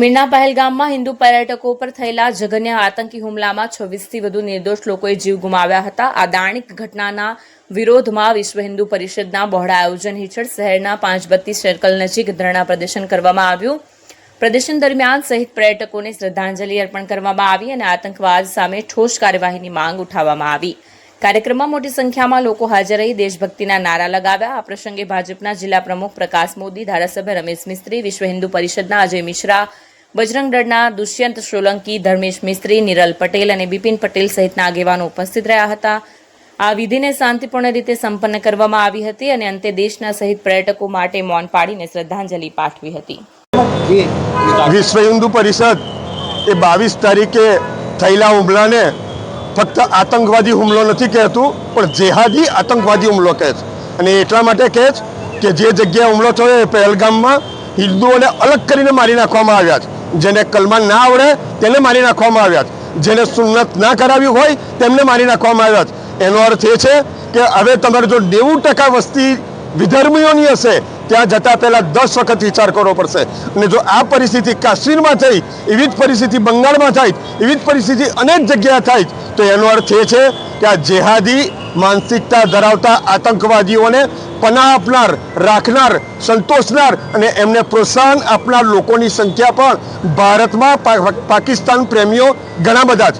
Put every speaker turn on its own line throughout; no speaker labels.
મીરના પહેલગામમાં હિન્દુ પર્યટકો પર થયેલા જઘન્ય આતંકી હુમલામાં છવ્વીસથી વધુ નિર્દોષ લોકોએ જીવ ગુમાવ્યા હતા. આ દાણિક ઘટનાના વિરોધમાં વિશ્વ હિન્દુ પરિષદના બહોળા આયોજન હેઠળ શહેરના પાંચ બત્તીસ સર્કલ નજીક ધરણા પ્રદર્શન કરવામાં આવ્યું. પ્રદર્શન દરમિયાન સહિત પર્યટકોને શ્રદ્ધાંજલિ અર્પણ કરવામાં આવી અને આતંકવાદ સામે ઠોસ કાર્યવાહીની માંગ ઉઠાવવામાં આવી. કાર્યક્રમમાં મોટી સંખ્યામાં લોકો હાજર રહી દેશભક્તિના નારા લગાવ્યા. આ પ્રસંગે ભાજપના જિલ્લા પ્રમુખ પ્રકાશ મોદી, ધારાસભ્ય રમેશ મિસ્ત્રી, વિશ્વ હિન્દુ પરિષદના અજય મિશ્રા બજરંગ દળના દુષ્યંત સોલંકી, ધર્મેશ મિસ્ત્રી, નિરલ પટેલ અને બિપિન પટેલ સહિતના આગેવાનો ઉપસ્થિત રહ્યા હતા. આ વિધિને શાંતિપૂર્ણ રીતે સંપન્ન કરવામાં આવી હતી અને અંતે દેશના સહિત પર્યટકો માટે મૌન પાડીને શ્રદ્ધાંજલિ પાઠવી હતી.
વિશ્વ હિન્દુ પરિષદ એ બાવીસ તારીખે થયેલા હુમલાને ફક્ત આતંકવાદી હુમલો નથી કહેતું, પણ જેહાદી આતંકવાદી હુમલો કહે છે. અને એટલા માટે કહે છે કે જે જગ્યાએ હુમલો થયો એ પહેલગામમાં હિન્દુઓને અલગ કરીને મારી નાખવામાં આવ્યા છે. જેને કલમા ના આવડે તેને મારી નાખવામાં આવ્યા છે. જેને સુન્નત ના કરાવી હોય તેમને મારી નાખવામાં આવ્યા એનો અર્થ એ છે કે હવે તમારે જો નેવું ટકા વસ્તી વિધર્મીઓની હશે, ત્યાં જતા પહેલાં દસ વખત વિચાર કરવો પડશે. અને જો આ પરિસ્થિતિ કાશ્મીરમાં થઈ, એવી જ પરિસ્થિતિ બંગાળમાં થાય, એવી જ પરિસ્થિતિ અનેક જગ્યાએ થાય, તો એનો અર્થ એ છે આ જેહાદી માનસિકતા ધરાવતા આતંકવાદીઓને પનાહ આપનાર, રાખનાર, સંતોષનાર અને એમને પ્રોત્સાહન આપનાર લોકોની સંખ્યા પણ ભારતમાં પાકિસ્તાન પ્રેમીઓ ઘણા બધા જ.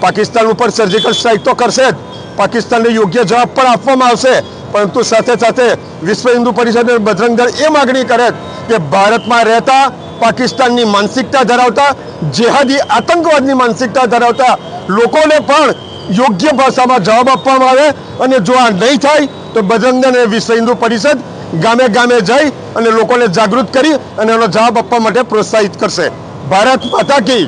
પાકિસ્તાન ઉપર સર્જિકલ સ્ટ્રાઇક તો કરશે જ. પાકિસ્તાનને યોગ્ય જવાબ પણ આપવામાં આવશે. પરંતુ સાથે સાથે વિશ્વ હિન્દુ પરિષદ અને એ માગણી કરે કે ભારતમાં રહેતા પાકિસ્તાનની માનસિકતા ધરાવતા, જેહાદી આતંકવાદની માનસિકતા ધરાવતા લોકોને પણ યોગ્ય ભાષામાં જવાબ આપવામાં આવે અને જો આ નહીં થાય, તો બજરંગ અને વિશ્વ હિન્દુ પરિષદ ગામે ગામે જઈ અને લોકોને જાગૃત કરી અને એનો જવાબ આપવા માટે પ્રોત્સાહિત કરશે. ભારત માતા કી.